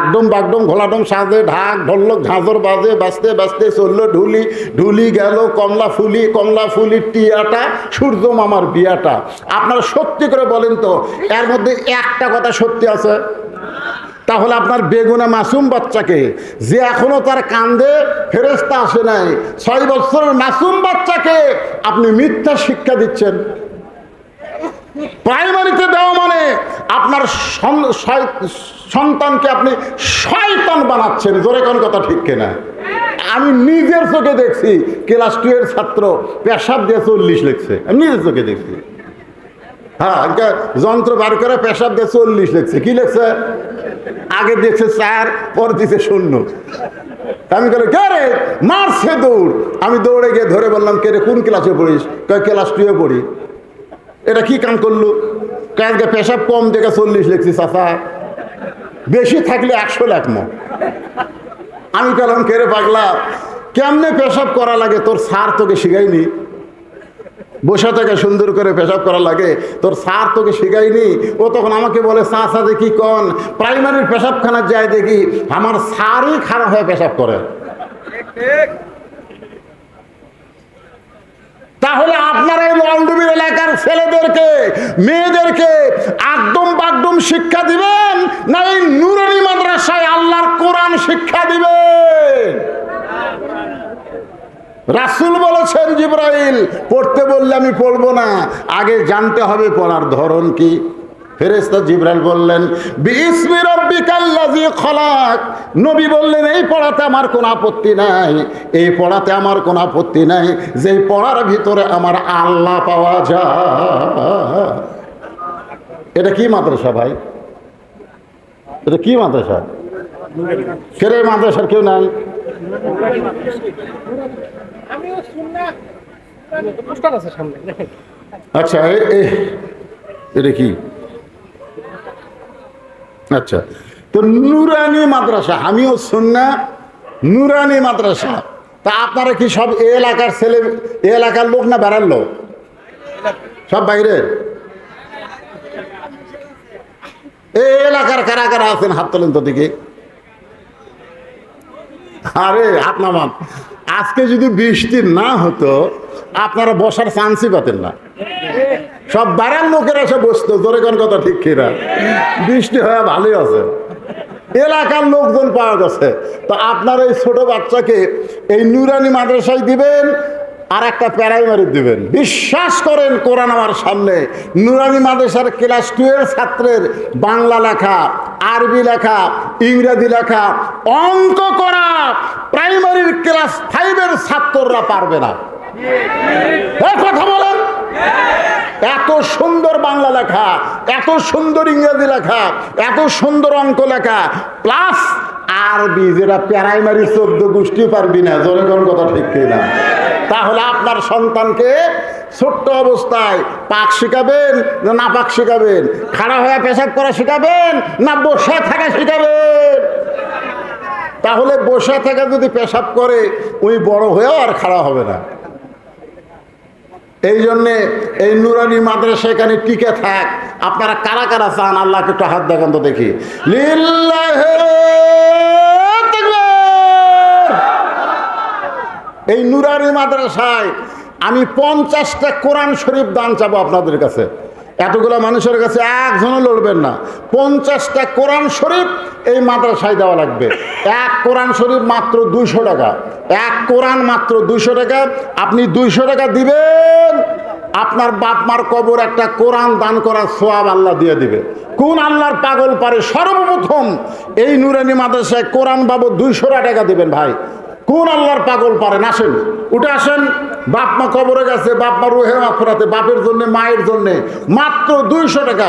একদম বাগডম ঘোলাডম সাজে, ঢাক ঢোলক ঝাঁঝর বাজে, বাজতে বাজতে চলল ঢুলি। ঢুলি গেল, কমলা ফুলি, কমলা ফুলির টিয়াটা, সূর্য মামার বিয়াটা। আপনারা সত্যি করে বলেন তো, এর মধ্যে একটা কথা সত্যি আছে? তাহলে আপনার বেগুনা মাসুম বাচ্চাকে, যে এখনও তার কান্দে ফেরেস্তা আসে নাই। ছয় বছরের মাসুম বাচ্চাকে আপনি মিথ্যা শিক্ষা দিচ্ছেন। প্রাইমারিতে দেওয়া আপনার সন্তানকে আপনি শয়তান বানাচ্ছেন। জোরে কোন কথা ঠিক কিনা? আমি নিজের চোখে দেখছি, ক্লাস টু এর ছাত্র পেশাব দিয়ে চল্লিশ লিখছে। আমি নিজের চোখে দেখছি। হ্যাঁ যন্ত্র বার করে পেশাব দিয়ে চল্লিশ লিখছে। কি লিখছে? আগে দেখছে চার পর দিছে শূন্য। আমি বলে, কে রে? মারছে দৌড়। আমি দৌড়ে গিয়ে ধরে বললাম, কে রে? কোন ক্লাসে পড়িস? কয়, ক্লাস টুয়ে পড়ি। এটা কি কাম করল? কাজকে পেশাব কম দেখে চল্লিশ লিখছি চাষা বেশি থাকলে একশো লেখমো। আমি বললাম কে রে পাগলা, কেমনে পেশাব করা লাগে? তোর সার তোকে শিখাইনি বসে থেকে সুন্দর করে পেশাব করা লাগে। তোর স্যার তোকে শেখায়নি। ও তখন আমাকে বলে চা চা দেখি কন প্রাইমারির পেশাবখানার যায় দেখি। আমার সারই খারাপ হয়ে পেশাব করে। তাহলে আপনারা এই এলাকার ছেলেদেরকে, মেয়েদেরকে একদম বাকদম শিক্ষা দিবেন না এই নুরানি মাদ্রাসায় আল্লাহর কোরআন শিক্ষা দিবেন? রাসুল বলেছেন, জিব্রাইল, পড়তে বললে আমি পড়ব না, আগে জানতে হবে পড়ার ধরন কি? ফেরেস্তা জিব্রাইল বললেন খলাক। নবী বললেন এই পড়াতে আমার কোনো আপত্তি নাই এই পড়াতে আমার কোনো আপত্তি নাই যে পড়ার ভিতরে আমার আল্লাহ পাওয়া যায়। এটা কি মাদ্রাসা ভাই? এটা কি মাদ্রাসা? কেরে মাদ্রাসার কেউ নাই? আচ্ছা এটা কি? আচ্ছা। তো নুরানি মাদ্রাসা, আমিও শুননা নুরানি মাদ্রাসা। তা আপনারা কি সব এ এলাকার ছেলে, এ এলাকার লোক না বেড়ার লোক? সব বাইরের এই এলাকার কারা কারা আছেন? হাত তোলেন তো দিকে আরে নামান। আজকে যদি বৃষ্টি না হতো, আপনারা বসার চান্সই পাতেন না। সব বাড়ার লোকেরা এসে বসতো, জোরে কোন কথা ঠিক কিনা? বৃষ্টি হয়ে ভালোই আছে। এলাকার লোকজন পাওয়া গেছে। তো আপনার এই ছোট বাচ্চাকে এই নুরানি মাদ্রাসায় দিবেন, আর একটা প্যারাইমারি দিবেন। বিশ্বাস করেন, কোরআন আমার সামনে। নুরানি মাদ্রাসার ক্লাস টু এর ছাত্রের বাংলা লেখা, আরবি লেখা, ইংরেজি লেখা, অঙ্ক করা প্রাইমারির ক্লাস ফাইভের ছাত্ররা পারবে না। কথা বলেন। এত সুন্দর বাংলা লেখা, এত সুন্দর ইংরেজি লেখা, এত সুন্দর অঙ্ক লেখা প্লাস আরবি, যেটা প্রাইমারি চোদ্দ গোষ্ঠী পারবি না জনগণ কথা ঠিক না তাহলে আপনার সন্তানকে ছোট্ট অবস্থায় পাক শিখাবেন না না পাক শিখাবেন? খাড়া হয়ে পেশাব করা শিখাবেন না বসে থাকা শিখাবেন? তাহলে বসে থাকা যদি পেশাব করে ওই বড় হয়েও আর খাড়া হবে না। এই জন্যে এই নুরানি মাদ্রাসা এখানে টিকে থাক। আপনারা কারা কারা চান? আল্লাহকে একটু হাত দেখান তো দেখি। এই নুরানি মাদ্রাসায় আমি পঞ্চাশটা কোরআন শরীফ দান চাবো আপনাদের কাছে। এতগুলো মানুষের কাছে একজনও লড়বেন না। পঞ্চাশটা কোরআন শরীফ এই মাদ্রাসায় দেওয়া লাগবে। এক কোরআন শরীফ মাত্র দুইশো টাকা। এক কোরআন মাত্র দুইশো টাকা। আপনি দুইশো টাকা দিবেন। আপনার বাপ মার কবর একটা কোরআন দান করার সোয়াব আল্লাহ দিয়ে দিবে। কোন আল্লাহর পাগল পারে? সর্বপ্রথম এই নুরানি মাদ্রাসায় কোরআন বাবু দুইশো টাকা দিবেন ভাই। কোন আল্লাহর পাগল পারেন আসেন উঠে আসেন। বাপ মা কবরে গেছে বাপ মা রুহে মাফরাতে, বাপের জন্য, মায়ের জন্য। মাত্র দুইশো টাকা